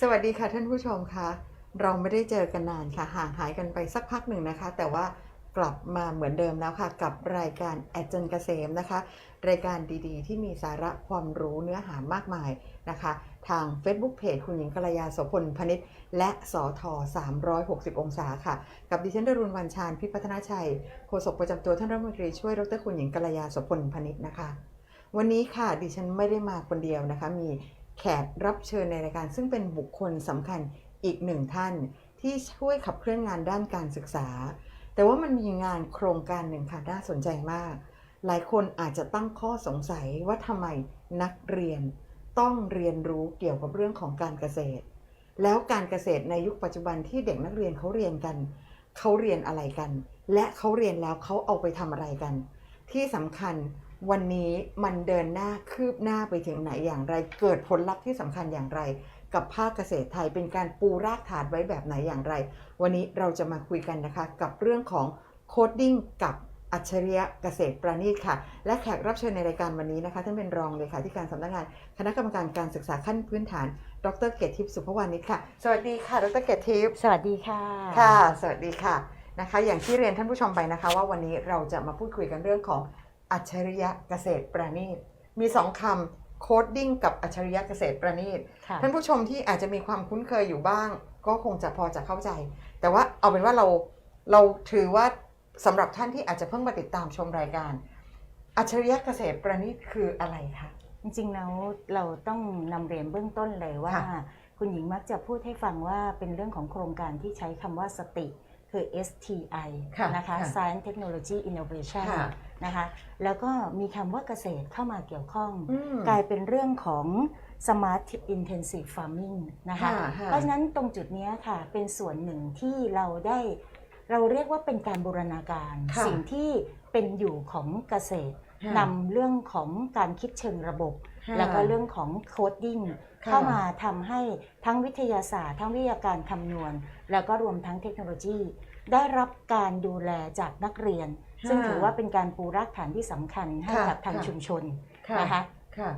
สวัสดีค่ะท่านผู้ชมคะเราไม่ได้เจอกันนานค่ะห่างหายกันไปสักพักหนึ่งนะคะ แต่ว่ากลับมาเหมือนเดิมแล้วค่ะ กับรายการแอดเจนเกษมนะคะ รายการดีๆ ที่มีสาระความรู้เนื้อหามากมายนะคะ ทาง Facebook Page คุณหญิงกัลยาโสพลพนิษฐ์และสอทอ360 องศาค่ะ กับดิฉันดรุณวันชาญพิพัฒนาชัยโฆษกประจำตัวท่านรัฐมนตรีช่วยดรคุณหญิงกัลยาโสพลพนิษฐ์นะคะ วันนี้ค่ะดิฉันไม่ได้มาคนเดียวนะคะมี แขกรับเชิญในรายการซึ่งเป็นบุคคลสำคัญอีกหนึ่งท่าน ที่ช่วยขับเคลื่อนงานด้านการศึกษา แต่ว่ามันมีงานโครงการหนึ่งค่ะน่าสนใจมาก หลายคนอาจจะตั้งข้อสงสัยว่าทำไมนักเรียนต้องเรียนรู้เกี่ยวกับเรื่องของการเกษตร แล้วการเกษตรในยุคปัจจุบันที่เด็กนักเรียนเขาเรียนกัน เขาเรียนอะไรกัน และเขาเรียนแล้วเขาเอาไปทำอะไรกัน ที่สำคัญวันนี้มันเดินหน้าคืบหน้าไปถึงไหนอย่างไร เกิดผลลัพธ์ที่สำคัญอย่างไร กับภาคเกษตรไทยเป็นการปูรากฐานไว้แบบไหนอย่างไร วันนี้เราจะมาคุยกันนะคะ กับเรื่องของโคดดิ้งกับอัจฉริยะเกษตรประณีตค่ะ และแขกรับเชิญในรายการวันนี้นะคะท่านเป็นรองเลขาธิการสำนักงานคณะกรรมการการศึกษาขั้นพื้นฐาน ดรเกตทิพย์สุภวานิชค่ะ สวัสดีค่ะ ดรเกตทิพย์สวัสดีค่ะ ค่ะ สวัสดีค่ะ นะคะ อย่างที่เรียนท่านผู้ชมไปนะคะ ว่าวันนี้เราจะมาพูดคุยกันเรื่องของอัจฉริยะเกษตรประณีต มีสองคำโคดดิ้งกับอัจฉริยะเกษตรประณีต ค่ะ ท่านผู้ชมที่อาจจะมีความคุ้นเคยอยู่บ้าง ก็คงจะพอจะเข้าใจ แต่ว่าเอาเป็นว่าเราเราถือว่าสำหรับท่านที่อาจจะเพิ่งมาติดตามชมรายการ อัจฉริยะเกษตรประณีตคืออะไรคะ จริงๆแล้วเราต้องนำเรียนเบื้องต้นเลยว่า ค่ะ คุณหญิงมักจะพูดให้ฟังว่าเป็นเรื่องของโครงการที่ใช้คำว่าสติ คือ STI ค่ะนะคะค่ะ Science Technology Innovation ค่ะนะคะแล้วก็มีคำว่าเกษตรเข้ามาเกี่ยวข้องอืมกลายเป็นเรื่องของ Smart Intensive Farming นะคะค่ะค่ะเพราะฉะนั้นตรงจุดเนี้ยค่ะเป็นส่วนหนึ่งที่เราได้เราเรียกว่าเป็นการบูรณาการค่ะสิ่งที่เป็นอยู่ของเกษตรค่ะนำเรื่องของการคิดเชิงระบบค่ะ แล้วก็เรื่องของโคดดิ้งค่ะเข้ามาทำให้ทั้งวิทยาศาสตร์ ทั้งวิทยาการคำนวณ แล้วก็รวมทั้งเทคโนโลยี ได้รับการดูแลจากนักเรียนค่ะซึ่งถือว่าเป็นการปูรากฐานที่สำคัญให้ค่ะกับทางค่ะชุมชนค่ะนะคะค่ะ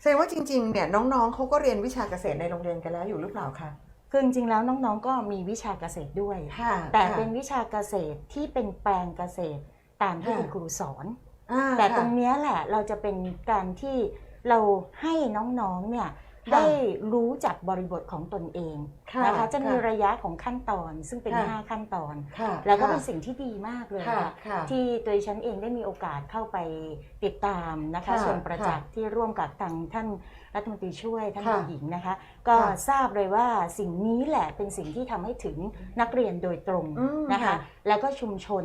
แสดงว่าจริงๆเนี่ยน้องๆเขาก็เรียนวิชาเกษตรในโรงเรียนกันแล้วอยู่หรือเปล่าคะคือจริงๆแล้วน้องๆก็มีวิชาเกษตรด้วยค่ะแต่เป็นวิชาเกษตรที่เป็นแปลงเกษตรตามที่ค่ะคุณครูสอนอ่าแต่ตค่ะรงเนี้ยแหละเราจะเป็นการที่ เราให้น้องๆเนี่ยค่ะได้รู้จักบริบทของตนเองค่ะนะคะจะมีค่ะระยะของขั้นตอนซึ่งเป็นค่ะ5ขั้นตอนค่ะแล้วก็เป็นค่ะสิ่งที่ดีมากเลยค่ะค่ะค่ะที่ตัวฉันเองได้มีโอกาสเข้าไปติดตามนะคะค่ะส่วนประจักษ์ที่ร่วมกับทางท่านรัฐมนตรีช่วยท่านค่ะผู้หญิงนะคะ ก็ค่ะทราบเลยว่าสิ่งนี้แหละเป็นสิ่งที่ทำให้ถึงนักเรียนโดยตรงอืมนะคะค่ะแล้วก็ชุมชน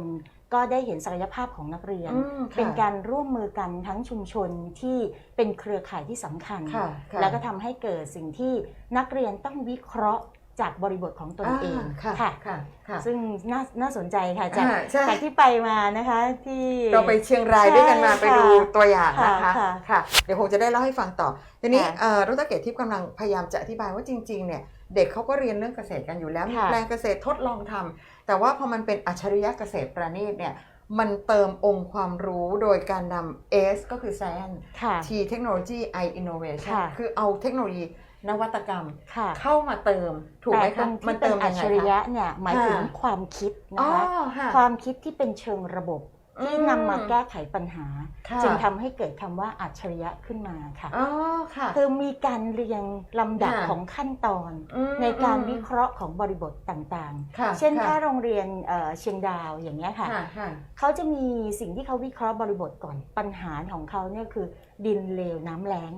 ก็ได้เห็นศักยภาพของนักเรียนอืมค่ะเป็นการร่วมมือกันทั้งชุมชนที่เป็นเครือข่ายที่สำคัญค่ะค่ะแล้วก็ทำให้เกิดสิ่งที่นักเรียนต้องวิเคราะห์จากบริบทของตนเองอ่าค่ะค่ะค่ะค่ะ ซึ่งน่าน่าสนใจค่ะจากอ่าใช่จากที่ไปมานะคะที่เราไปเชียงรายใช่ด้วยกันมาค่ะไปดูตัวอย่างนะคะค่ะค่ะเดี๋ยวคงจะได้เล่าให้ฟังต่อทีนี้ค่ะเอ่อดรเกตทิพย์กำลังพยายามจะอธิบายว่าจริงๆเนี่ยเด็กเขาก็เรียนเรื่องเกษตรกันอยู่แล้วมีค่ะแปลงเกษตรทดลองทำ แต่ว่าพอมันเป็นอัจฉริยะเกษตรประณีตเนี่ยมันเติมองค์ความรู้โดยการนำ S ก็คือ Science ค่ะ T Technology I Innovation ค่ะคือเอาเทคโนโลยีนวัตกรรมค่ะเข้ามาเติมถูกไหมแต่ตรคะงมัที่นเป็เตินมอัยัจงไงฉริคะยะเนี่ยหมายถึงค่ะความคิดอ๋นะอคะค่ะความคิดที่เป็นเชิงระบบ ที่อืมนำมาแก้ไขปัญหาค่ะจึงทำให้เกิดคำว่าอัจฉริยะขึ้นมาค่ะอ๋อค่ะคือมีการเรียงลำดับค่ะของขั้นตอนอืมในการอืมวิเคราะห์ของบริบทต่างค่ะๆเช่นค่ะถ้าโรงเรียนเอ่อเชียงดาวอย่างเงี้ยค่ะค่ะค่ะเขาจะมีสิ่งที่เขาวิเคราะห์บริบทก่อนปัญหาของเขาเนี่ยคือ ดินเลวน้ำแล้ง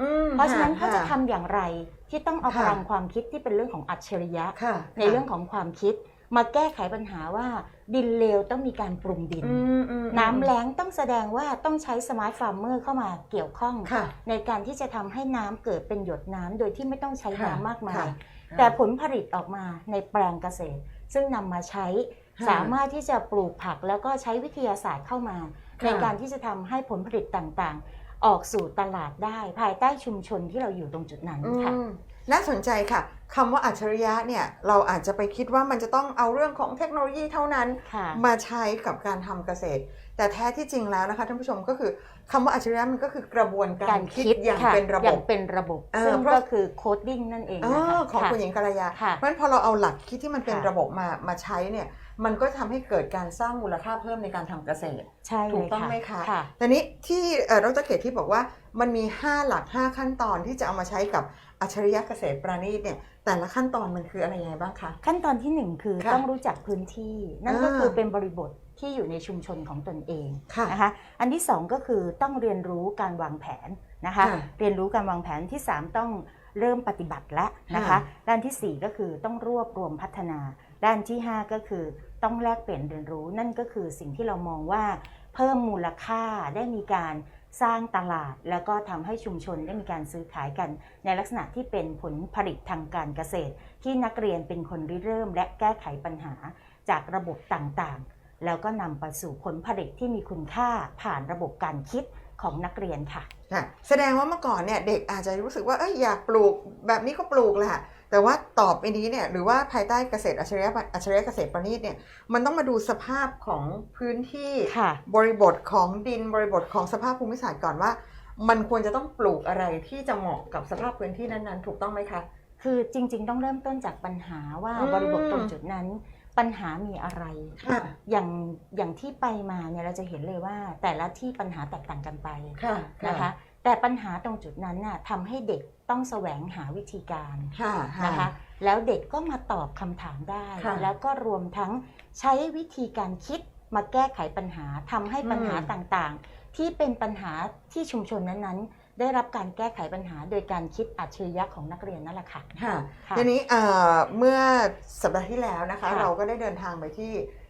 อืมเพราะฉะนั้นค่เขาจะทำอย่างไรที่ต้องเอาพค่ะลังความคิดที่เป็นเรื่องของอัจฉริยะค่ะในเรื่องของความคิด มาแก้ไขปัญหาว่า ดินเลวต้องมีการปรุงดินอืมอืมน้ำแล้งต้องแสดงว่าต้องใช้สมาร์ทฟาร์มเมอร์เข้ามาเกี่ยวข้องค่ะในการที่จะทำให้น้ำเกิดเป็นหยดน้ำโดยที่ไม่ต้องใช้ค่ะน้ำมากมายค่ะแต่ผลผลิตออกมาในแปลงเกษตร ซึ่งนำมาใช้ค่ะสามารถที่จะปลูกผักแล้วก็ใช้วิทยาศาสตร์เข้ามาค่ะในการที่จะทำให้ผลผลิตต่างๆ ออกสู่ตลาดได้ภายใต้ชุมชนที่เราอยู่ตรงจุดนั้นอืค่ะม น่าสนใจค่ะคำว่าอัจฉริยะเนี่ยเราอาจจะไปคิดว่ามันจะต้องเอาเรื่องของเทคโนโลยีเท่านั้นค่ะมาใช้กับการทำเกษตร แต่แท้ที่จริงแล้วนะคะท่านผู้ชมก็คือคำว่าอัจฉริยะมันก็คือกระบวนกาการรคิคิดดอย่างค่ะเป็นระอบย่าบงเป็นระบบเออซึ่งเพราะก็คือโคดดิ้งนั่นเองอ๋นะอคะของค่ะคุณหญิงกัลยาค่ะเพราะฉะนั้นพอเราเอาหลักคิดที่มันเป็นค่ะระบบมามาใช้เนี่ยมันก็ทำให้เกิดการสร้างมูลค่าเพิ่มในการทำเกษตรใช่ถูเลกยต้องค่ะไหมคะค่ะแต่นี้ที่เอ่อดรเขตที่บอกว่ามันมี 5 หลัก 5 ขั้นตอนที่จะเอามาใช้กับ อัจฉริยะเกษตรปราณีตเนี่ยแต่ละขั้นตอนมันคืออะไรยังไงบ้างคะ ขั้นตอนที่หนึ่งคือค่ะต้องรู้จักพื้นที่ นั่นก็อ่าคือเป็นบริบทที่อยู่ในชุมชนของตนเองค่ะนะคะอันที่สองก็คือต้องเรียนรู้การวางแผนนะคะ ค่ะเรียนรู้การวางแผนที่สามต้องเริ่มปฏิบัติแล้วนะคะค่ะ ด้านที่สี่ก็คือต้องรวบรวมพัฒนา ด้านที่ห้าก็คือต้องแลกเปลี่ยนเรียนรู้นั่นก็คือสิ่งที่เรามองว่า เพิ่มมูลค่าได้มีการ สร้างตลาด แล้วก็ทำให้ชุมชนได้มีการซื้อขายกัน ในลักษณะที่เป็นผลผลิตทางการเกษตร ที่นักเรียนเป็นคนริเริ่ม และแก้ไขปัญหาจากระบบต่างๆ แล้วก็นำไปสู่ผลผลิตที่มีคุณค่าผ่านระบบการคิดของนักเรียนค่ะค่ะแสดงว่าเมื่อก่อนเนี่ยเด็กอาจจะรู้สึกว่าเอ้ยอยากปลูกแบบนี้ก็ปลูกแหละ แต่ว่าตอบไปนี้เนี่ยหรือว่าภายใต้เกษตรอัจฉริยะอัจฉริยะเกษตรประณีตเนี่ยมันต้องมาดูสภาพของพื้นที่ค่ะบริบทของดินบริบทของสภาพภูมิศาสตร์ก่อนว่า มันควรจะต้องปลูกอะไรที่จะเหมาะกับสภาพพื้นที่นั้นๆ ถูกต้องไหมคะ คือจริง ๆ ต้องเริ่มต้นจากปัญหาว่าอืมบริบทตรงจุดนั้นปัญหามีอะไรค่ะอย่างอย่างที่ไปมาเนี่ยเราจะเห็นเลยว่าแต่ละที่ปัญหาแตกต่างกันไปค่ะนะคะ แต่ปัญหาตรงจุดนั้นน่ะทำให้เด็กต้องแสวงหาวิธีการค่ะนะคะ แล้วเด็กก็มาตอบคำถามได้ค่ะแล้วก็รวมทั้งใช้วิธีการคิดมาแก้ไขปัญหาทำให้ปัญหาอืมต่างๆ ที่เป็นปัญหาที่ชุมชนนั้นๆได้รับการแก้ไขปัญหาโดยการคิดอัจฉริยะของนักเรียนนั่นแหละค่ะ ค่ะค่ะทีนี้เอ่อเมื่อสัปดาห์ที่แล้วนะคะค่ะเราก็ได้เดินทางไปที่เอ่อ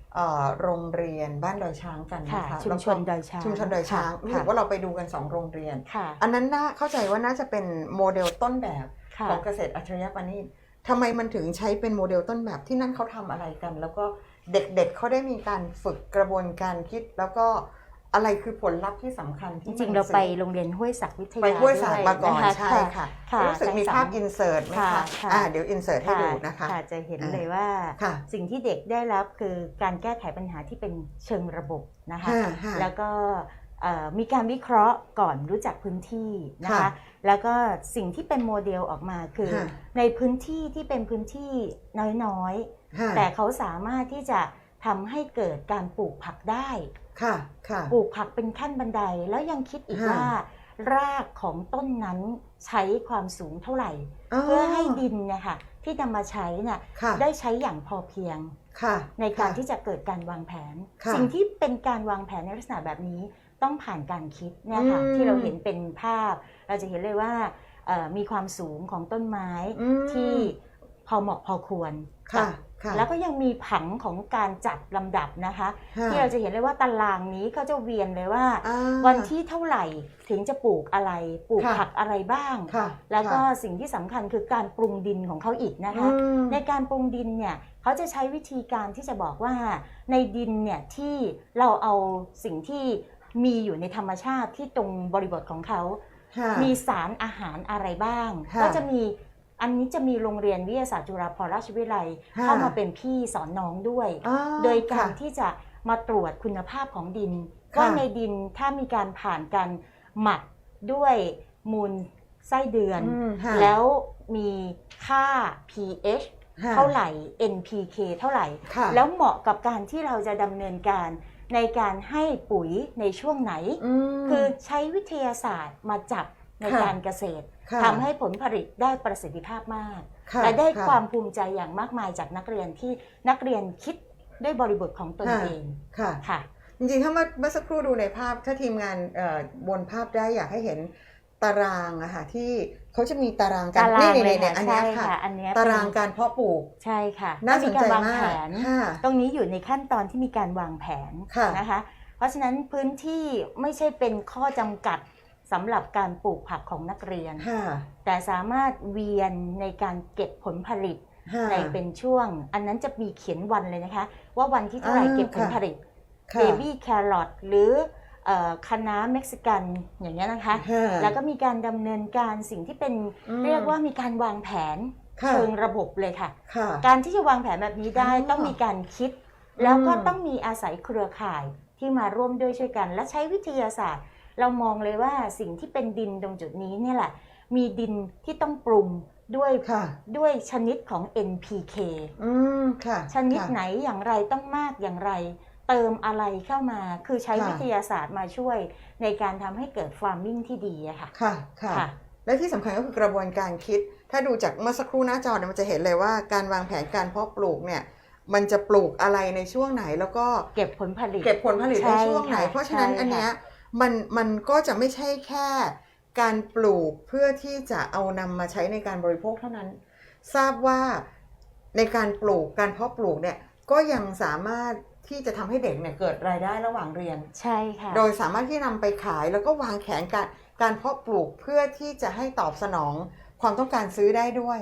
โรงเรียนบ้านดอยช้างกันค่ะนะคะชุมชนแล้วก็ดอยช้างชุมชนดอยช้างค่ะรู้สึกว่าเราไปดูกันสองโรงเรียนค่ะอันนั้นน่าเข้าใจว่าน่าจะเป็นโมเดลต้นแบบค่ะของเกษตรอัจฉริยะปานีตทำไมมันถึงใช้เป็นโมเดลต้นแบบที่นั่นเขาทำอะไรกัน แล้วก็เด็กๆเขาได้มีการฝึกกระบวนการคิดแล้วก็ อะไรคือผลลัพธ์ที่สำคัญจที่ริงมันๆเราไปสื่อโรงเรียนห้วยศักดิ์วิทยาไปห้วยสารด้มาก่อนนะคะใช่ค่ะค่ะรู้สึกมีทั้งภาพสอินเสิร์ตไหมค่ะคะค่ะอ่าเดี๋ยวอินเสิร์ตให้ดูนะคะค่ะจะเห็นอ่าเลยว่าค่ะสิ่งที่เด็กได้รับคือการแก้ไขปัญหาที่เป็นเชิงระบบนะคะค่ะค่ะแล้วก็เอ่อมีการวิเคราะห์ก่อนรู้จักพื้นที่นะคะค่ะแล้วก็สิ่งที่เป็นโมเดลออกมาคือค่ะในพื้นที่ที่เป็นพื้นที่น้อยค่ะๆแต่เขาสามารถที่จะทำให้เกิดการปลูกผักได้ ค่ะค่ะปลูกผักเป็นขั้นบันไดแล้วยังคิดอีกค่ะว่า รากของต้นนั้นใช้ความสูงเท่าไหร่ เพื่อให้ดินเนี่ยค่ะที่นำมาใช้น่ะค่ะได้ใช้อย่างพอเพียงค่ะในการค่ะที่จะเกิดการวางแผนค่ะสิ่งที่เป็นการวางแผนในลักษณะแบบนี้ต้องผ่านการคิดเนี่ยค่ะอืมที่เราเห็นเป็นภาพ เราจะเห็นเลยว่าเอ่อมีความสูงของต้นไม้อืมที่พอเหมาะพอควรค่ะกับค่ะ แล้วก็ยังมีผังของการจัดลำดับนะคะค่ะที่เราจะเห็นเลยว่าตารางนี้เขาจะเวียนเลยว่าอ่า วันที่เท่าไหร่ถึงจะปลูกอะไร ปลูกค่ะผักอะไรบ้างค่ะแล้วก็ค่ะสิ่งที่สำคัญคือการปรุงดินของเขาอีกนะคะอืมในการปรุงดินเนี่ยเขาจะใช้วิธีการที่จะบอกว่าในดินเนี่ยที่เราเอาสิ่งที่มีอยู่ในธรรมชาติที่ตรงบริบทของเขาค่ะมีสารอาหารอะไรบ้างค่ะก็จะมี อันนี้จะมีโรงเรียนวิทยาศาสตร์จุฬาภรณราชวิทยาลัยค่ะเข้ามาเป็นพี่สอนน้องด้วยอ่าโดยการค่ะที่จะมาตรวจคุณภาพของดินค่ะว่าในดินถ้ามีการผ่านการหมักด้วยมูลไส้เดือนอืมค่ะแล้วมีค่า pH ค่ะเท่าไหร่ NPK เท่าไหร่ค่ะแล้วเหมาะกับการที่เราจะดำเนินการในการให้ปุ๋ยในช่วงไหนมคือใช้วิทยาศาสตร์มาจับ ในค่ะการเกษตรค่ะทำให้ผลผลิตได้ประสิทธิภาพมากค่ะและได้ะความภูมิใจอย่างมากมายจากนักเรียนที่นักเรียนคิดด้วยบริบทของตนค่ะเองค่ะค่ะ จริงๆ ถ้าเมื่อเมื่อสักครู่ดูในภาพถ้าทีมงานเอ่อบนภาพได้อยากให้เห็นตารางอะค่ะที่เขาจะมีตารางกาตารรางนี่เลยๆๆค่ะอันเนี้ใช่ยค่ะค่ะอันเนี้ยตารางเป็นการเพาะปลูกใช่ค่ะน่าสนใจมีกรวางมาแผกนค่ะตรงนี้อยู่ในขั้นตอนที่มีการวางแผนค่ะนะคะ เพราะฉะนั้นพื้นที่ไม่ใช่เป็นข้อจำกัด สำหรับการปลูกผักของนักเรียนค่ะแต่สามารถเวียนในการเก็บผลผลิตค่ะในเป็นช่วง อันนั้นจะมีเขียนวันเลยนะคะ ว่าวันที่เท่าไหร่อ่าเก็บผลค่ะผลิตค่ะเบบี้แครอทหรือเอ่อคะน้าเม็กซิกันอย่างเงี้ยนะคะค่ะแล้วก็มีการดำเนินการสิ่งที่เป็นอืมเรียกว่ามีการวางแผนค่ะเชิงระบบเลยค่ะค่ะ การที่จะวางแผนแบบนี้ได้อ๋อต้องมีการคิด แล้วก็อืมต้องมีอาศัยเครือข่ายที่มาร่วมด้วยช่วยกัน และใช้วิทยาศาสตร์ เรามองเลยว่าสิ่งที่เป็นดินตรงจุดนี้เนี่ยแหละ มีดินที่ต้องปรุงด้วยค่ะด้วยชนิดของ NPK อืมค่ะ ชนิดค่ะไหนอย่างไรต้องมากอย่างไร เติมอะไรเข้ามา คือใช้ค่ะวิทยาศาสตร์มาช่วย ในการทำให้เกิดฟาร์มมิ่งที่ดีอะค่ะค่ะ ค่ะค่ะและที่สำคัญก็คือกระบวนการคิด ถ้าดูจากเมื่อสักครู่หน้าจอเนี่ยมันจะเห็นเลยว่าการวางแผนการเพาะปลูกเนี่ยมันจะปลูกอะไรในช่วงไหนแล้วก็เก็บผลผลิต เก็บผลผลิตในใช่ช่วงไหนค่ะเพราะฉะนั้นใช่ค่ะอันเนี้ย มันมันก็จะไม่ใช่แค่การปลูกเพื่อที่จะเอานำมาใช้ในการบริโภคเท่านั้น ทราบว่าในการปลูกการเพาะปลูกเนี่ยก็ยังสามารถที่จะทำให้เด็กเนี่ยเกิดรายได้ระหว่างเรียน ใช่ค่ะ โดยสามารถที่นำไปขายแล้วก็วางแผนการการเพาะปลูกเพื่อที่จะให้ตอบสนองความต้องการซื้อได้ด้วย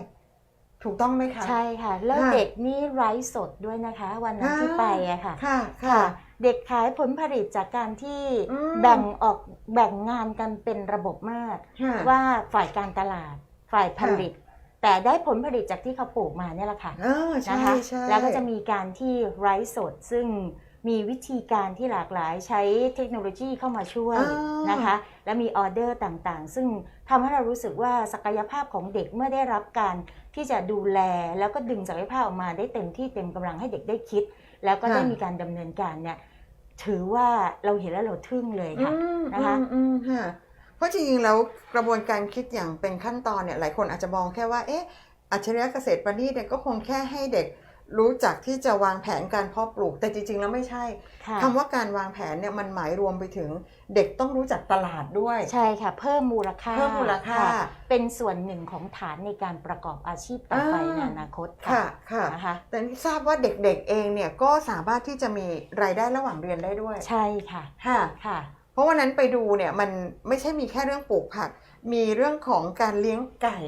ถูกต้องไหมคะ ใช่ค่ะ แล้วค่ะเด็กนี่ไร้สดด้วยนะคะ วันนั้นอ่าที่ไปอะค่ะ ค่ะค่ะ เด็กขายผลผลิตจากการที่อืมแบ่งออกแบ่งงานกันเป็นระบบมากค่ะว่าฝ่ายการตลาดฝ่ายผลิต แต่ได้ผลผลิตจากที่เขาปลูกมาเนี่ยแหละค่ะเออใช่นะคะใช่แล้วก็จะมีการที่ไร้สดซึ่งมีวิธีการที่หลากหลายใช้เทคโนโลยีเข้ามาช่วยอ่านนะคะ และมีออเดอร์ต่างๆ ซึ่งทำให้เรารู้สึกว่าศักยภาพของเด็กเมื่อได้รับการที่จะดูแลแล้วก็ดึงศักยภาพออกมาได้เต็มที่เต็มกำลังให้เด็กได้คิด แล้วก็ได้มีการดำเนินการเนี่ยถือว่าเราเห็นแล้วเราทึ่งเลยค่ะอืมนะคะอืมอืมค่ะเพราะจริงๆแล้วกระบวนการคิดอย่างเป็นขั้นตอนเนี่ยหลายคนอาจจะมองแค่ว่าเอ๊ะอัจฉริยะเกษตรประณีตเนี่ยก็คงแค่ให้เด็ก รู้จักที่จะวางแผนการเพาะปลูก แต่จริง ๆ แล้วไม่ใช่ค่ะคำว่าการวางแผนเนี่ยมันหมายรวมไปถึงเด็กต้องรู้จักตลาดด้วย ใช่ค่ะ เพิ่มมูลค่าเพิ่มมูลค่าะเป็นส่วนหนึ่งของฐานในการประกอบอาชีพต่อไปอ่าในอนาคตค่ะค่ะนะคะแต่นี่ทราบว่าเด็กๆเองเนี่ยก็สามารถที่จะมีรายได้ระหว่างเรียนได้ด้วย ใช่ค่ะค่ะค่ะ เพราะวันนั้นไปดูเนี่ยมันไม่ใช่มีแค่เรื่องปลูกผัก มีเรื่องของการเลี้ยงไก่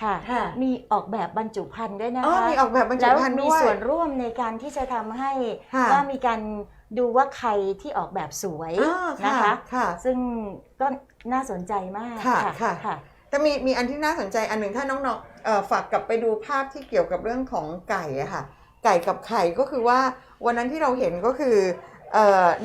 ค่ะค่ะ มีออกแบบบรรจุภัณฑ์ด้วยนะอ๋อคะ มีออกแบบบรรจุแล้วภัณฑ์มีด้วย ส่วนร่วมในการที่จะทำให้ค่ะ ว่ามีการดูว่าใครที่ออกแบบสวยอ่านะคะค่ะ ซึ่งก็น่าสนใจมากค่ะค่ะค่ะ ค่ะ แต่มีมีอันที่น่าสนใจอันหนึ่งถ้าน้องๆเอ่อฝากกลับไปดูภาพที่เกี่ยวกับเรื่องของไก่อะค่ะ ไก่กับไข่ก็คือว่าวันนั้นที่เราเห็นก็คือเอ่อ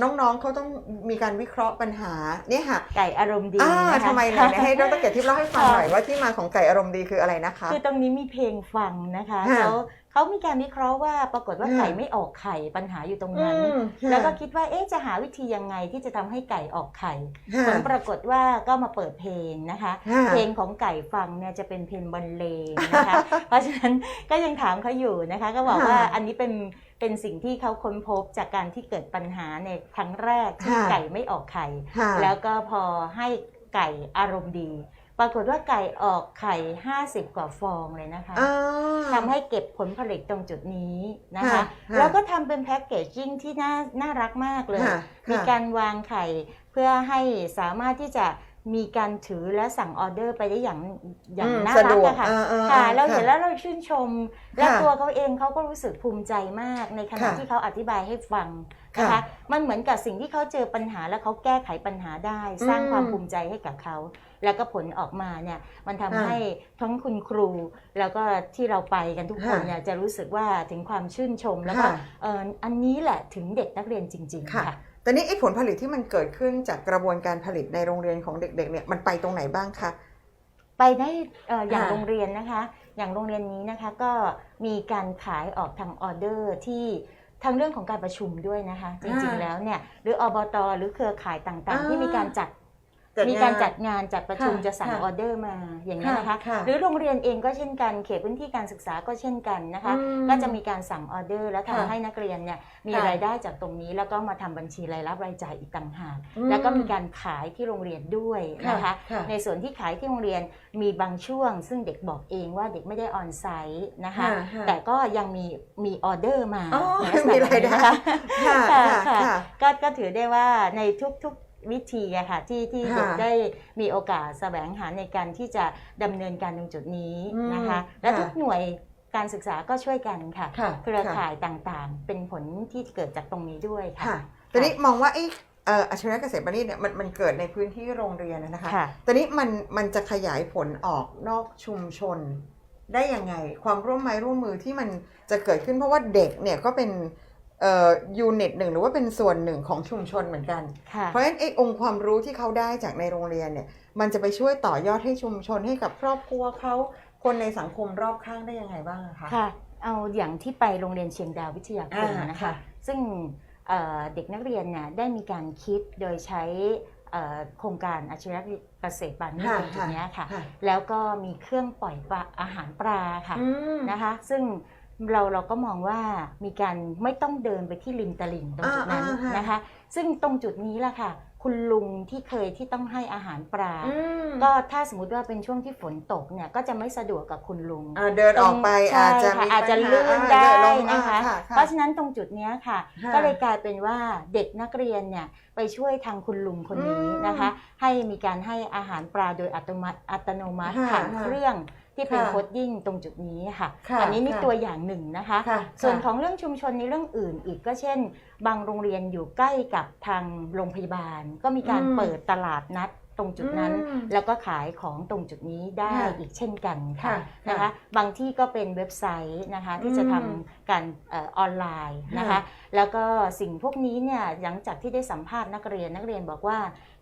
น้องๆเขาต้องมีการวิเคราะห์ปัญหาเนี่ยค่ะไก่อารมณ์ดีอ่านะคะทำไมไหนๆให้ดรเกียรติทิพย์เล่าให้ฟังหน่อยว่าที่มาของไก่อารมณ์ดีคืออะไรนะคะ คือตรงนี้มีเพลงฟังนะคะค่ะเขา เขามีการวิเคราะห์ว่าปรากฏว่าค่ะไก่ไม่ออกไข่ปัญหาอยู่ตรงนั้นอืมค่ะแล้วก็คิดว่าเอ๊ะจะหาวิธียังไงที่จะทำให้ไก่ออกไข่ค่ะผลปรากฏว่าก็มาเปิดเพลงนะคะค่ะเพลงของไก่ฟังเนี่ยจะเป็นเพลงบรรเลงนะคะ เพราะฉะนั้นก็ยังถามเขาอยู่นะคะ ก็บอกว่าค่ะอันนี้เป็นเป็นสิ่งที่เขาค้นพบจากการที่เกิดปัญหาในครั้งแรกที่ค่ะไก่ไม่ออกไข่ค่ะแล้วก็พอให้ไก่อารมณ์ดี ปรากฏว่าไก่ออกไข่ 50 กว่าฟองเลยนะคะอ่าทำให้เก็บผลผลิตตรงจุดนี้นะคะค่ะค่ะแล้วก็ทำเป็นแพ็กเกจจิ้งที่น่าน่ารักมากเลยค่ะมีค่ะการวางไข่เพื่อให้สามารถที่จะมีการถือและสั่งออเดอร์ไปได้อย่างอย่างอืมน่าสะรัดกวกอะค่ะอ่าอ่าค่ะอ่าเราเห็นค่ะแล้วเราชื่นชม และค่ะตัวเขาเองเขาก็รู้สึกภูมิใจมากในขณะค่ะที่เขาอธิบายให้ฟังนะคะค่ะมันเหมือนกับสิ่งที่เขาเจอปัญหาแล้วเขาแก้ไขปัญหาได้ สร้างอืมความภูมิใจให้กับเขา แล้วก็ผลออกมาเนี่ยมันทำค่ะให้ทั้งคุณครู แล้วก็ที่เราไปกันทุกคนค่ะเนี่ยจะรู้สึกว่าถึงความชื่นชมแล้วก็ค่ะเอ่ออันนี้แหละถึงเด็กนักเรียนจริง ๆ ค่ะค่ะแต่นี่ไอ้ผลผลิตที่มันเกิดขึ้นจากกระบวนการผลิตในโรงเรียนของเด็กๆเนี่ยมันไปตรงไหนบ้างคะไปได้เอ่ออย่างค่ะโรงเรียนนะคะ อย่างโรงเรียนนี้นะคะก็มีการขายออกทางออเดอร์ที่ทางเรื่องของการประชุมด้วยนะคะ จริงๆแล้วเนี่ยหรืออบต หรือเครือข่ายต่างอ่าๆที่มีการจัดจัด มีการงนจัดงานจัดประชุมค่ะจะสั่งค่ะออเดอร์มาอย่างนี้ยนะคะค่ะหรือโรงเรียนเองก็เช่นกันเขตพื้นที่การศึกษาก็เช่นกันนะคะอืมก็จะมีการสั่งออเดอร์ แล้วทำค่ะให้นักเรียนเนี่ยมีค่ะรายได้จากตรงนี้ แล้วก็มาทำบัญชีรายรับรายจ่ายอีกต่างหากอืมแล้วก็มีการขายที่โรงเรียนด้วยนะคะค่ะในส่วนที่ขายที่โรงเรียนมีบางช่วง ซึ่งเด็กบอกเองว่าเด็กไม่ได้ออนไซต์นะคะค่ะค่ะแต่ก็ยังมีมีออเดอร์มาอ๋อในลักษณะมีรายได้นะคะค่ะค่ะค่ะค่ะค่ะก็ก็ถือได้ว่าในทุกๆ วิธีอะค่ะที่ที่ค่ะเด็กได้มีโอกาสแสวงหาในการที่จะดำเนินการตรงจุดนี้นะคะ อืมและค่ะ ทุกหน่วยการศึกษาก็ช่วยกันค่ะ ค่ะเครือค่ะข่ายต่างๆ เป็นผลที่เกิดจากตรงนี้ด้วยค่ะ ค่ะตอนนี้มองว่าไอ้เอ่ออัจฉริยะเกษตรประณีตเนี่ยมันมันเกิดในพื้นที่โรงเรียนนะนะคะ ค่ะ ตอนนี้มันมันจะขยายผลออกนอกชุมชนได้ยังไง ความร่วมไม้ร่วมมือที่มันจะเกิดขึ้นเพราะว่าเด็กเนี่ยก็เป็นเอ่อ ยูนิตหนึ่งหรือว่าเป็นส่วนหนึ่งของชุมชนเหมือนกันค่ะเพราะฉะนั้นไอ้องค์ความรู้ที่เขาได้จากในโรงเรียนเนี่ย มันจะไปช่วยต่อยอดให้ชุมชนให้กับครอบครัวเขาคนในสังคมรอบข้างได้ยังไงบ้างอะคะค่ะ เอาอย่างที่ไปโรงเรียนเชียงดาววิทยาคมอ่านะคะค่ะซึ่งเอ่อเด็กนักเรียนเนี่ยได้มีการคิดโดยใช้เอ่อโครงการอาชีวเกษตรปานีตตรงจุดเนี้ยค่ะค่ะ แล้วก็มีเครื่องปล่อยปลาอาหารปลาค่ะอืมนะคะ ซึ่ง เราเราก็มองว่ามีการไม่ต้องเดินไปที่ริมตลิ่งตรงจุดนั้นอ่าอ่าฮะนะคะ ซึ่งตรงจุดนี้แหละค่ะ คุณลุงที่เคยที่ต้องให้อาหารปลาอืมก็ถ้าสมมติว่าเป็นช่วงที่ฝนตกเนี่ยก็จะไม่สะดวกกับคุณลุงอ่าเดินออกไปใช่อาจจะค่ะมีอาจจะปัญหลื่นอ่าได้เดิลงนะคะอ่าเพราะฉะนั้นตรงจุดเนี้ยค่ะค่ะ ก็เลยกลายเป็นว่าเด็กนักเรียนเนี่ยไปช่วยทางคุณลุงคนนี้อืมนะคะ ให้มีการให้อาหารปลาโดยอัตโนมัติอัตโนมัติค่ะผ่านค่ะเครื่อง ที่เป็นค่ะโคดดิ้งตรงจุดนี้ค่ะค่ะอันนี้นี่ค่ะตัวอย่างหนึ่งนะคะค่ะส่วนค่ะของเรื่องชุมชนในเรื่องอื่นอีกก็เช่น บางโรงเรียนอยู่ใกล้กับทางโรงพยาบาล ก็มีการอืมเปิดตลาดนัดตรงจุดนั้นอืมแล้วก็ขายของตรงจุดนี้ได้ค่ะอีกเช่นกันค่ะค่ะนะคะบางที่ก็เป็นเว็บไซต์นะคะที่จะทำการเออออนไลน์นะคะค่ะแล้วก็สิ่งพวกนี้เนี่ยหลังจากที่ได้สัมภาษณ์นักเรียนนักเรียนบอกว่า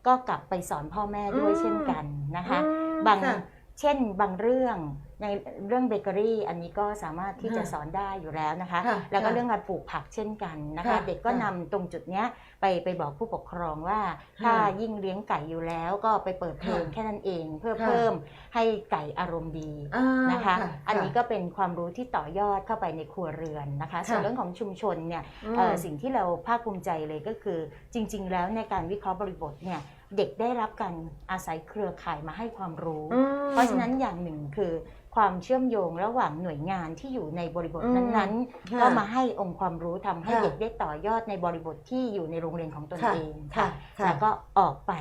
ก็กลับไปสอนพ่อแม่ด้วยอืมเช่นกันนะคะอืมบางค่ะ เช่นบางเรื่องในเรื่องเบเกอรี่อันนี้ก็สามารถที่จะค่ะสอนได้อยู่แล้วนะคะค่ะแล้วก็ค่ะเรื่องการปลูกผักเช่นกันนะคะค่ะเด็กก็ค่ะนำตรงจุดเนี้ยไปไปบอกผู้ปกครองว่าค่ะถ้ายิ่งเลี้ยงไก่อยู่แล้วก็ไปเปิดเพลงค่ะแค่นั้นเองเพื่อค่ะเพิ่มให้ไก่อารมณ์ดีอ่านะคะ อันนี้ค่ะก็เป็นความรู้ที่ต่อยอดเข้าไปในครัวเรือนนะคะ ส่วนค่ะเรื่องของชุมชนเนี่ยอืมเอ่อสิ่งที่เราภาคภูมิใจเลยก็คือจริง ๆ แล้วในการวิเคราะห์บริบทเนี่ย เด็กได้รับการอาศัยเครือข่ายมาให้ความรู้อืมเพราะฉะนั้นอย่างหนึ่งคือความเชื่อมโยงระหว่างหน่วยงานที่อยู่ในบริบทอืมนั้นค่ะๆก็มาให้องค์ความรู้ทำให้ค่ะเด็กได้ต่อยอดในบริบทที่อยู่ในโรงเรียนของตนค่ะเองค่ะค่ะค่ะแล้วก็ออกไป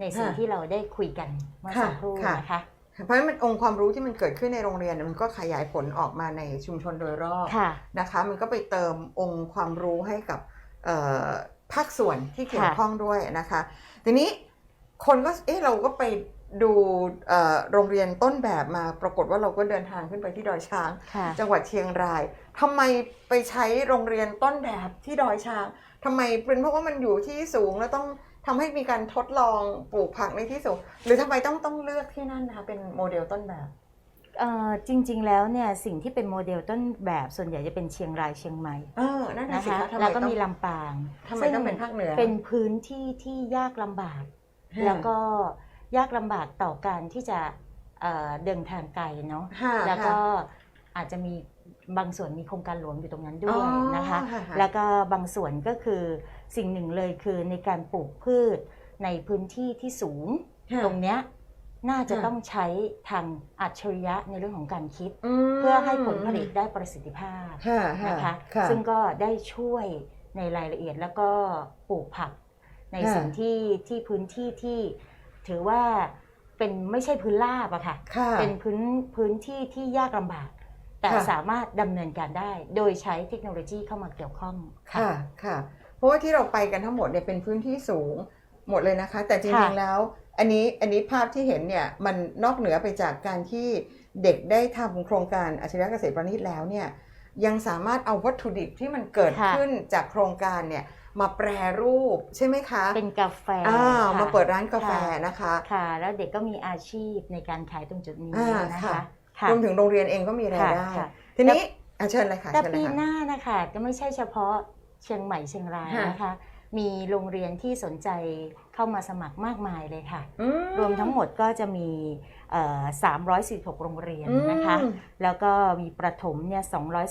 ในสิ่งค่ะที่เราได้คุยกันเมื่อค่ะสักครู่ค่ะนะคะเพราะฉะนั้นมันองค์ความรู้ที่มันเกิดขึ้นในโรงเรียนเนี่ยมันก็ขยายผลออกมาในชุมชนโดยรอบค่ะนะคะ มันก็ไปเติมองค์ความรู้ให้กับเอ่อภาคส่วนที่เกี่ยวค่ะข้องด้วยนะคะ ทีนี้ คนก็เอ๊ะเราก็ไปดูเอ่อโรงเรียนต้นแบบมา ปรากฏว่าเราก็เดินทางขึ้นไปที่ดอยช้างค่ะจังหวัดเชียงรายทำไมไปใช้โรงเรียนต้นแบบที่ดอยช้างทำไมเป็นเพราะว่ามันอยู่ที่สูงแล้วต้องทำให้มีการทดลองปลูกผักในที่สูง หรือทำไมต้องต้องเลือกที่นั่นนะคะเป็นโมเดลต้นแบบเอ่อจริงๆ แล้วเนี่ยสิ่งที่เป็นโมเดลต้นแบบส่วนใหญ่จะเป็นเชียงรายเชียงใหม่เออนั่นน่ะนะสิคะคะทำไมแล้วก็ต้องมีลำปางทำไมซึ่ต้องเป็นภาคเหนือเป็นพื้นที่ที่ยากลำบากค่ะ แล้วก็ยากลำบากต่อการที่จะเอ่อเดินทางไกลเนาะค่ะแล้วก็ค่ะอาจจะมีบางส่วนมีโครงการหลวงอยู่ตรงนั้นด้วอ๋ยอนะคะค่ะค่ะแล้วก็บางส่วนก็คือสิ่งหนึ่งเลยคือในการปลูกพืชในพื้นที่ที่สูงค่ะตรงเนี้ยน่าจะค่ะต้องใช้ทางอัจฉริยะในเรื่องของการคิดมเพื่อให้ผลผลิตได้ประสิทธิภาพค่ะนะคะค่ะซึ่งก็ได้ช่วยในรายละเอียดแล้วก็ปลูกผัก ในค่ะสิ่งที่ที่พื้นที่ที่ถือว่าเป็นไม่ใช่พื้นราบอะค่ะค่ะเป็นพื้นพื้นที่ที่ยากลำบาก แต่ค่ะสามารถดำเนินการได้ โดยใช้เทคโนโลยีเข้ามาเกี่ยวข้องค่ะค่ะ เพราะว่าที่เราไปกันทั้งหมดเนี่ยเป็นพื้นที่สูงหมดเลยนะคะ แต่จริงๆแล้ว อันนี้อันนี้ภาพที่เห็นเนี่ยมันนอกเหนือไปจากการที่เด็กได้ทำโครงการอาชีวเกษตรประณีตแล้วเนี่ยยังสามารถเอาวัตถุดิบที่มันเกิดค่ะขึ้นจากโครงการเนี่ย มาแปรรูปใช่ไหมคะเป็นกาแฟอ่าค่ะมาเปิดร้านกาแฟค่ะนะคะค่ะ แล้วเด็กก็มีอาชีพในการขายตรงจุดนี้อ่านะค่ะคะค่ะรวมถึงโรงเรียนเองก็มีรายค่ะได้ค่ะทีนี้อะเชิญเลยค่ะแต่เชิญเลปียค่ะหน้านะคะก็ไม่ใช่เฉพาะเชียงใหม่เชียงรายค่ะนะคะ มีโรงเรียนที่สนใจเข้ามาสมัครมากมายเลยค่ะอืรวมทั้งหมดก็จะมีเอ่อ346 โรงเรียนอืมนะคะ แล้วก็มีประถมเนี่ย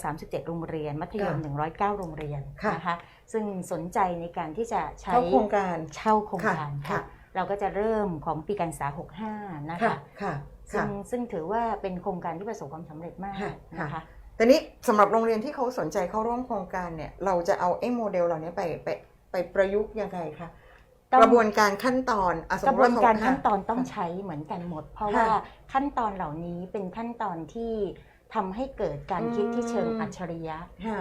237 โรงเรียน มัธยมค่ะ109 โรงเรียนค่ะนะคะ ซึ่งสนใจในการที่จะใช้เข้าโครงการเช่าโครงการค่ะค่ะเราก็จะเริ่มของปีการศึกษา 65 นะค่ะคะค่ะซึ่ค่ะงซึ่งถือว่าเป็นโครงการที่ประสบความสำเร็จมากค่ะนะคะแต่นี้สำหรับโรงเรียนที่เขาสนใจเข้าร่วมโครงการเนี่ยเราจะเอาไอ้โมเดลเหล่านี้ไปไปไปประยุกต์ยังไงคะต้องกระบวนการขั้นตอนอะสมกมระติบวนเขการขั้นตอนค่ะต้องใช้เหมือนกันหมด เพราะค่ะว่าขั้นตอนเหล่านี้เป็นขั้นตอนที่ ทำให้เกิดการคิดที่เชิงอัจฉริยะ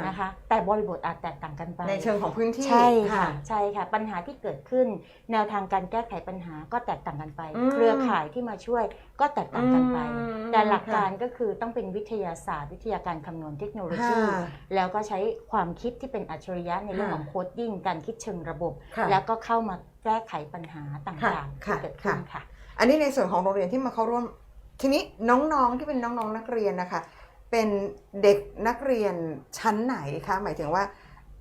นะคะ แต่บริบทอาจแตกต่างกันไปในเชิงของพื้นที่ใช่ค่ะใช่ค่ะ ปัญหาที่เกิดขึ้น แนวทางการแก้ไขปัญหาก็แตกต่างกันไปอืมเครือข่ายที่มาช่วยก็แตกต่างกันไปอืมแต่หลักการค่ะก็คือต้องเป็นวิทยาศาสตร์ วิทยาการคำนวณเทคโนโลยีค่ะแล้วก็ใช้ความคิดที่เป็นอัจฉริยะในเรื่องค่ะของโคดดิ้งการคิดเชิงระบบค่ะแล้วก็เข้ามาแก้ไขปัญหาต่างค่ะๆค่ะที่เกิดขึ้นค่ะ อันนี้ในส่วนของโรงเรียนที่มาเข้าร่วมทีนี้น้องๆที่เป็นน้องๆนักเรียนนะคะ เป็นเด็กนักเรียนชั้นไหนคะหมายถึงว่า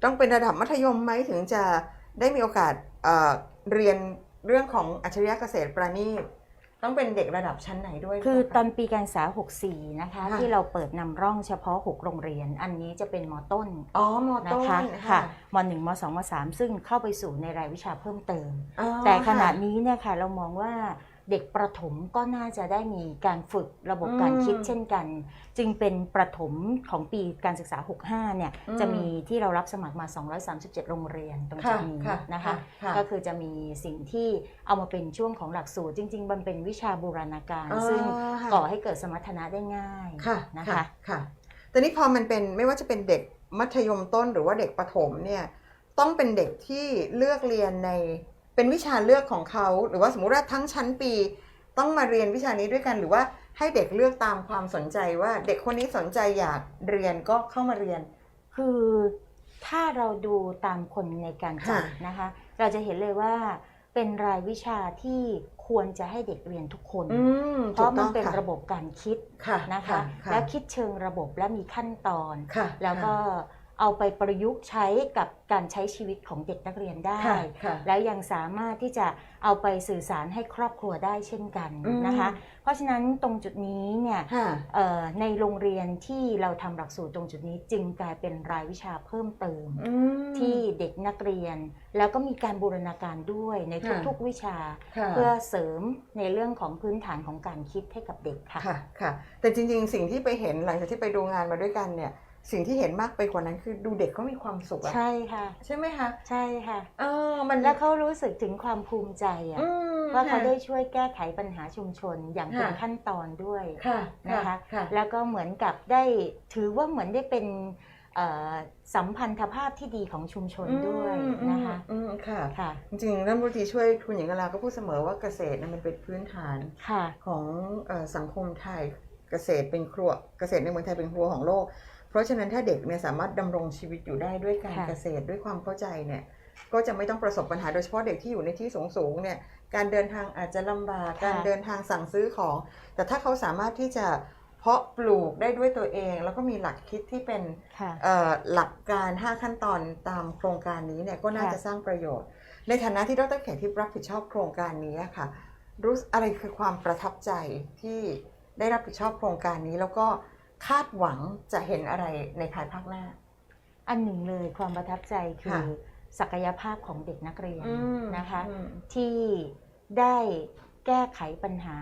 ต้องเป็นระดับมัธยมไหมถึงจะได้มีโอกาสเอ่อเรียนเรื่องของอัจฉริยะเกษตรประณีตต้องเป็นเด็กระดับชั้นไหนด้วย คือหรืเปตล่าอนปีการศึกษา 64 นะคะค่ะที่เราเปิดนำร่องเฉพาะ 6 โรงเรียน อันนี้จะเป็นมต้น อ๋อมนะต้นคะค่ะม .1 ม2ม3ซึ่งเข้าไปสู่ในรายวิชาเพิ่มเติมอ๋อแต่ขณะค่ะนี้เนี่ยค่ะเรามองว่า เด็กประถมก็น่าจะได้มีการฝึกระบบการอืมคิดเช่นกัน จึงเป็นประถมของปีการศึกษา 65 เนี่ยอืมจะมีที่เรารับสมัครมา 237 โรงเรียนตรงจุค่ะดนี้ค่ะนะคะค่ะก็คือจะมีสิ่งที่เอามาเป็นช่วงของหลักสูตร จริง ๆ มันเป็นวิชาบูรณาการ ซึ่งค่ะก่อให้เกิดสมรรถนะได้ง่ายค่ะนะคะค่ะแต่นี้พอมันเป็นไม่ว่าจะเป็นเด็กมัธยมต้นหรือว่าเด็กประถมเนี่ยต้องเป็นเด็กที่เลือกเรียนใน เป็นวิชาเลือกของเขา หรือว่าสมมุติว่าทั้งชั้นปีต้องมาเรียนวิชานี้ด้วยกัน หรือว่าให้เด็กเลือกตามความสนใจว่าเด็กคนนี้สนใจอยากเรียนก็เข้ามาเรียน คือถ้าเราดูตามคนในการจัดค่ะนะคะ เราจะเห็นเลยว่าเป็นรายวิชาที่ควรจะให้เด็กเรียนทุกคนอืมเพราะมันถูกต้องเป็นค่ระบบการคิดค่ะนะคะค่ะและคิดเชิงระบบและมีขั้นตอนค่ะแล้วก็ เอาไปประยุกต์ใช้กับการใช้ชีวิตของเด็กนักเรียนได้ค่ะค่ะแล้วยังสามารถที่จะเอาไปสื่อสารให้ครอบครัวได้เช่นกันอืมนะคะ เพราะฉะนั้นตรงจุดนี้เนี่ยค่ะเอ่อในโรงเรียนที่เราทำหลักสูตรตรงจุดนี้จึงกลายเป็นรายวิชาเพิ่มเติมอืมที่เด็กนักเรียน แล้วก็มีการบูรณาการด้วยในค่ะทุกๆวิชาค่ะเพื่อเสริมในเรื่องของพื้นฐานของการคิดให้กับเด็กค่ะค่ะค่ะ แต่จริงๆ สิ่งที่ไปเห็นหลังจากที่ไปดูงานมาด้วยกันเนี่ย สิ่งที่เห็นมากไปกว่านั้นคือดูเด็กเขามีความสุขอะใช่ค่ะ ใช่ไหมคะใช่ค่ะเออมันแล้วเขารู้สึกถึงความภูมิใจอะอืมว่าเขาค่ะได้ช่วยแก้ไขปัญหาชุมชนอย่างเป็นค่ะขั้นตอนด้วยค่ะนะคะค่ะแล้วก็เหมือนกับได้ถือว่าเหมือนได้เป็นเอ่อสัมพันธภาพที่ดีของชุมชนด้วยนะคะอืมอืมค่ะค่ะจริงๆรัฐมนตรีช่วยคุณหญิงกลาก็พูดเสมอว่าเกษตรเนยมันเป็นพื้นฐานค่ะของเออสังคมไทยเกษตรเป็นครัวเกษตรในเมืองไทยเป็นครัวของโลก เพราะฉะนั้นถ้าเด็กเนี่ยสามารถดำรงชีวิตอยู่ได้ด้วยการค่ะเกษตรด้วยความเข้าใจเนี่ยก็จะไม่ต้องประสบปัญหาโดยเฉพาะเด็กที่อยู่ในที่สูงๆเนี่ยการเดินทางอาจจะลำบากการเดินทางสั่งซื้อของ แต่ถ้าเขาสามารถที่จะเพาะปลูกได้ด้วยตัวเอง แล้วก็มีหลักคิดที่เป็นค่ะเอ่อหลักการ 5 ขั้นตอนตามโครงการนี้เนี่ยก็น่าค่ะจะสร้างประโยชน์ ในฐานะที่ดรเขตที่รับผิดชอบโครงการนี้อะค่ะ รู้สึกอะไรคือความประทับใจที่ได้รับผิดชอบโครงการนี้แล้วก็ คาดหวังจะเห็นอะไรในภายภาคหน้า อันหนึ่งเลยความประทับใจคืค่ะอศักยภาพของเด็กนักเรียนอืมนะคะอืมที่ได้ แก้ไขปัญหา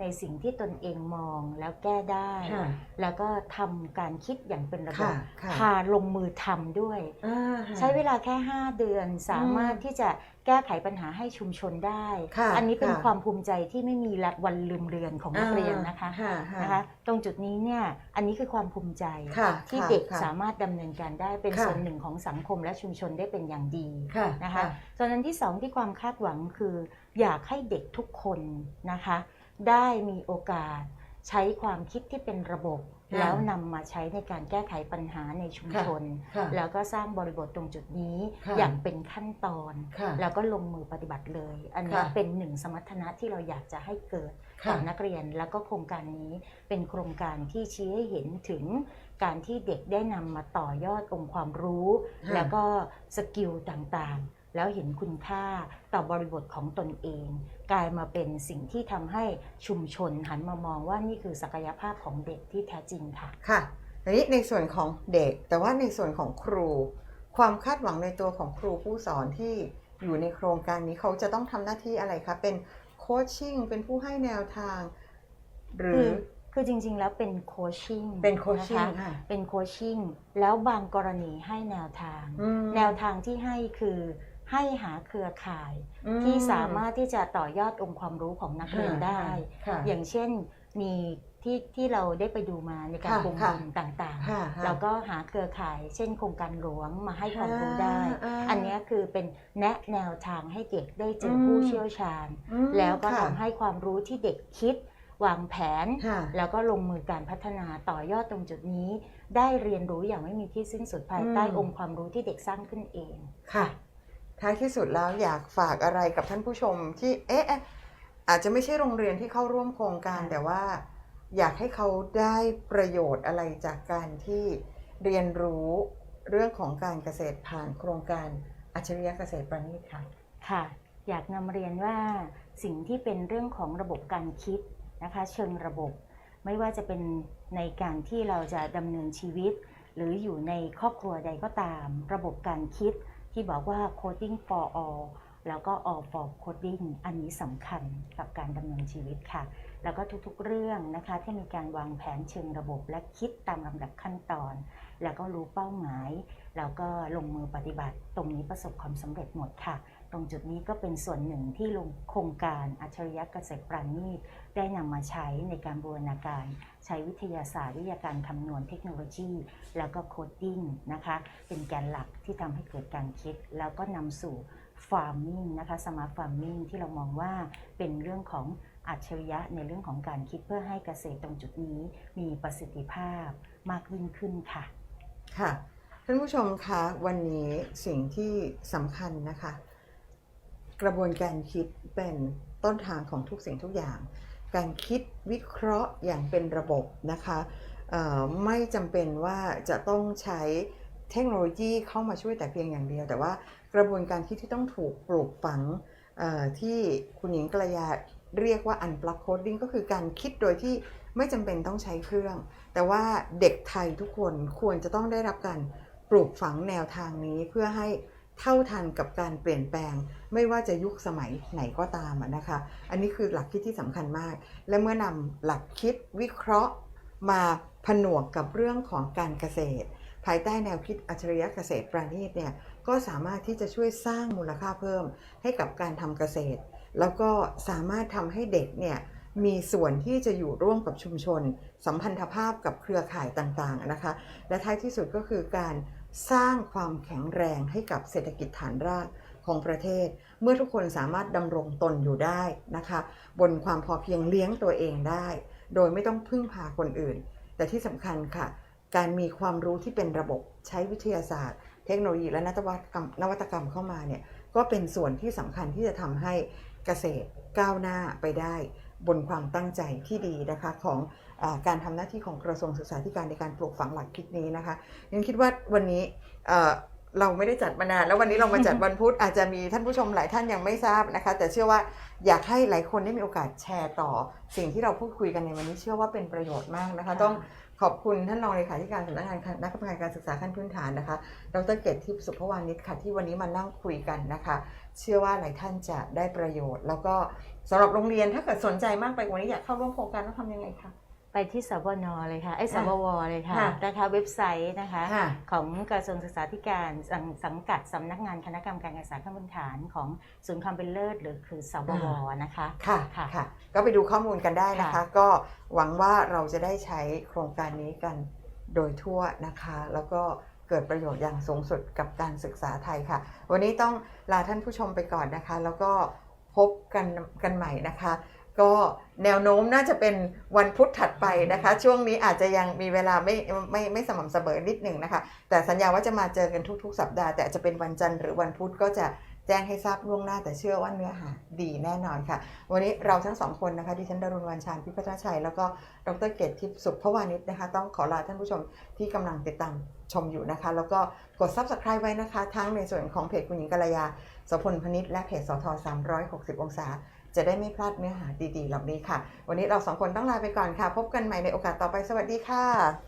ในสิ่งที่ตนเองมองแล้วแก้ได้ ค่ะแล้วก็ทำการคิดอย่างเป็นระบบค่ะค่ะพาลงมือทำด้วย อ่าค่ะใช้เวลาแค่ 5 เดือนสามารถอืมที่จะแก้ไขปัญหาให้ชุมชนได้ ค่ะอันนี้เป็นค่ะ ความภูมิใจที่ไม่มีละวันลืมเรือนของนักเรียนนะคะค่ะค่ะนะคะ ตรงจุดนี้เนี่ยอันนี้คือความภูมิใจ ค่ะที่ค่ะเด็กค่ะ สามารถดำเนินการได้เป็นค่ะ ส่วนหนึ่งของสังคมและชุมชนได้เป็นอย่างดี ค่ะนะคะ ส่วนอันที่สองที่ความคาดหวังคือ อยากให้เด็กทุกคนนะคะ ได้มีโอกาสใช้ความคิดที่เป็นระบบค่ะแล้วนำมาใช้ในการแก้ไขปัญหาในชุมชนค่ะแล้วก็สร้างบริบทตรงจุดนี้ค่ะอย่างเป็นขั้นตอนค่ะแล้วก็ลงมือปฏิบัติเลย อันนี้ค่ะเป็นหนึ่งสมรรถนะที่เราอยากจะให้เกิดค่ะกับนักเรียน แล้วก็โครงการนี้เป็นโครงการที่ชี้ให้เห็นถึงการที่เด็กได้นำมาต่อยอดองค์ความรู้ค่ะแล้วก็สกิลต่างๆ แล้วเห็นคุณค่าต่อบริบทของตนเอง กลายมาเป็นสิ่งที่ทำให้ชุมชนหันมามองว่านี่คือศักยภาพของเด็กที่แท้จริงค่ะ ค่ะอันนี้ในส่วนของเด็ก แต่ว่าในส่วนของครู ความคาดหวังในตัวของครูผู้สอนที่อยู่ในโครงการนี้เขาจะต้องทำหน้าที่อะไรคะเป็นโคชชิ่งเป็นผู้ให้แนวทาง หรืคืออ คือจริงๆ แล้วเป็นโคชชิ่งเป็นโคชชิ่งนะคะค่ะเป็นโคชชิ่งแล้วบางกรณีให้แนวทาง อืม แนวทางที่ให้คือ ให้หาเครือข่ายอืมที่สามารถที่จะต่อยอดองค์ความรู้ของนักเรียนได้ค่ะอย่างเช่นมีที่ที่เราได้ไปดูมาในการค่ะปรุงค่ะดินต่างค่ะๆเราก็หาเครือข่าย เช่นโครงการหลวงมาให้ความรู้ได้อ่าอันเนี้ยคือเป็นแนะแนวทางให้เด็กได้เจออมผู้เชี่ยวชาญอืมแล้วก็ค่ะทำให้ความรู้ที่เด็กคิดวางแผนค่ะแล้วก็ลงมือการพัฒนาต่อยอดตรงจุดนี้ ได้เรียนรู้อย่างไม่มีที่สิ้นสุดภายใต้อืมองค์ความรู้ที่เด็กสร้างขึ้นเองค่ะ ท้ายที่สุดแล้วอยากฝากอะไรกับท่านผู้ชมที่เอ๊ะเอ๊ะอาจจะไม่ใช่โรงเรียนที่เข้าร่วมโครงการค่ะแต่ว่า อยากให้เขาได้ประโยชน์อะไรจากการที่เรียนรู้เรื่องของการเกษตรผ่านโครงการอัจฉริยะเกษตรประณีตค่ะค่ะ อยากนำเรียนว่าสิ่งที่เป็นเรื่องของระบบการคิดนะคะ เชิงระบบ ไม่ว่าจะเป็นในการที่เราจะดำเนินชีวิต หรืออยู่ในครอบครัวใดก็ตาม ระบบการคิด ที่บอกว่า coding for all แล้วก็ all for coding อันนี้สำคัญกับการดำเนินชีวิตค่ะ แล้วก็ทุกๆเรื่องนะคะ ที่มีการวางแผนเชิงระบบและคิดตามลำดับขั้นตอน แล้วก็รู้เป้าหมาย แล้วก็ลงมือปฏิบัติ ตรงนี้ประสบความสำเร็จหมดค่ะ ตรงจุดนี้ก็เป็นส่วนหนึ่งที่โครงการอัจฉริยะเกษตรปราณีตได้นำมาใช้ในการบูรณาการ ใช้วิทยาศาสตร์วิทยาการคำนวณเทคโนโลยี แล้วก็โคดดิ้งนะคะเป็นแกนหลักที่ทำให้เกิดการคิด แล้วก็นำสู่ฟาร์มมิ่งนะคะสมาร์ทฟาร์มมิ่งที่เรามองว่าเป็นเรื่องของอัจฉริยะในเรื่องของการคิดเพื่อให้เกษตรตรงจุดนี้มีประสิทธิภาพมากยิ่งขึ้นค่ะ ค่ะท่านผู้ชมคะวันนี้สิ่งที่สำคัญนะคะ กระบวนการคิดเป็นต้นทางของทุกสิ่งทุกอย่าง การคิดวิเคราะห์อย่างเป็นระบบนะคะไม่จำเป็นว่าจะต้องใช้เทคโนโลยีเข้ามาช่วยแต่เพียงอย่างเดียว แต่ว่ากระบวนการคิดที่ต้องถูกปลูกฝังที่คุณหญิงกระยาเรียกว่า unplug coding ก็คือการคิดโดยที่ไม่จำเป็นต้องใช้เครื่อง แต่ว่าเด็กไทยทุกคนควรจะต้องได้รับการปลูกฝังแนวทางนี้เพื่อให้ เท่าทันกับการเปลี่ยนแปลง ไม่ว่าจะยุคสมัยไหนก็ตามนะคะ อันนี้คือหลักคิดที่สำคัญมาก และเมื่อนำหลักคิดวิเคราะห์มาผนวกกับเรื่องของการเกษตร ภายใต้แนวคิดอัจฉริยะเกษตรประณีตเนี่ยก็สามารถที่จะช่วยสร้างมูลค่าเพิ่มให้กับการทำเกษตร แล้วก็สามารถทำให้เด็กเนี่ยมีส่วนที่จะอยู่ร่วมกับชุมชน สัมพันธภาพกับเครือข่ายต่างๆนะคะ และท้ายที่สุดก็คือการสร้างความแข็งแรงให้กับเศรษฐกิจฐานรากของประเทศ เมื่อทุกคนสามารถดำรงตนอยู่ได้นะคะ บนความพอเพียงเลี้ยงตัวเองได้ โดยไม่ต้องพึ่งพาคนอื่น แต่ที่สำคัญค่ะ การมีความรู้ที่เป็นระบบใช้วิทยาศาสตร์ เทคโนโลยีและนวัตกรรมนวัตกรรมเข้ามาเนี่ยก็เป็นส่วนที่สำคัญที่จะทำให้เกษตรก้าวหน้าไปได้ บนความตั้งใจที่ดีนะคะของอาการทำหน้าที่ของกระทรวงศึกษาธิการในการปลูกฝังหลักคิดนี้นะคะยังคิดว่าวันนี้เอ่อเราไม่ได้จัดมานานแล้ววันนี้เรามาจัดวันพุธอาจจะมีท่านผู้ชมหลายท่านยังไม่ทราบนะคะ แต่เชื่อว่าอยากให้หลายคนได้มีโอกาสแชร์ต่อ สิ่งที่เราพูดคุยกันในวันนี้เชื่อว่าเป็นประโยชน์มากนะคะค่ะต้องขอบคุณท่านรองเลขาธิการสำนักงานคณะกรรมการการศึกษาขั้นพื้นฐานนะคะ ดรเกตทิพย์สุภวานิชค่ะที่วันนี้มานั่งคุยกันนะคะ เชื่อว่าหลายท่านจะได้ประโยชน์ แล้วก็ สำหรับโรงเรียนถ้าเกิดสนใจมากไปกว่านี้อยากเข้าร่วมโครงการต้องทำยังไงคะ ไปที่สบนเลยค่ะไอ้ยสบวเลยค่ะค่ะนะคะเว็บไซต์นะคะค่ะ ของกระทรวงศึกษาธิการสังสังกัดสำนักงานคณะกรรมการการศึกษาขั้นพื้นฐานของศูนย์ความเป็นเลิศหรือคือสบวนะคะ ค่ะค่ะ ค่ะ ก็ไปดูข้อมูลกันได้นะคะ ค่ะ ก็หวังว่าเราจะได้ใช้โครงการนี้กันโดยทั่วนะคะ แล้วก็เกิดประโยชน์อย่างสูงสุดกับการศึกษาไทยค่ะ วันนี้ต้องลาท่านผู้ชมไปก่อนนะคะ แล้วก็ พบกันกันใหม่นะคะ ก็แนวโน้มน่าจะเป็นวันพุธถัดไปนะคะ ช่วงนี้อาจจะยังมีเวลาไม่ไม่ไม่สม่ำเสมอนิดหนึ่งนะคะ แต่สัญญาว่าจะมาเจอกันทุก ๆ สัปดาห์ แต่อาจจะเป็นวันจันทร์หรือวันพุธก็จะแจ้งให้ทราบล่วงหน้าแต่เชื่อว่าเนื้อหาดีแน่นอนค่ะ วันนี้เราทั้งสองคนนะคะดิฉันดารุณวันชานพิพัฒนชัย แล้วก็ดรเกตทิพย์สุขพวานิชนะคะ ต้องขอลาท่านผู้ชมที่กำลังติดตามชมอยู่นะคะ แล้วก็กด subscribe ไว้นะคะ ทั้งในส่วนของเพจคุณหญิงกัลยาโสพลพนิษและเพจสท360 องศา จะได้ไม่พลาดเนื้อหาดีๆเหล่านี้ค่ะ วันนี้เราสองคนต้องลาไปก่อนค่ะ พบกันใหม่ในโอกาสต่อไปสวัสดีค่ะ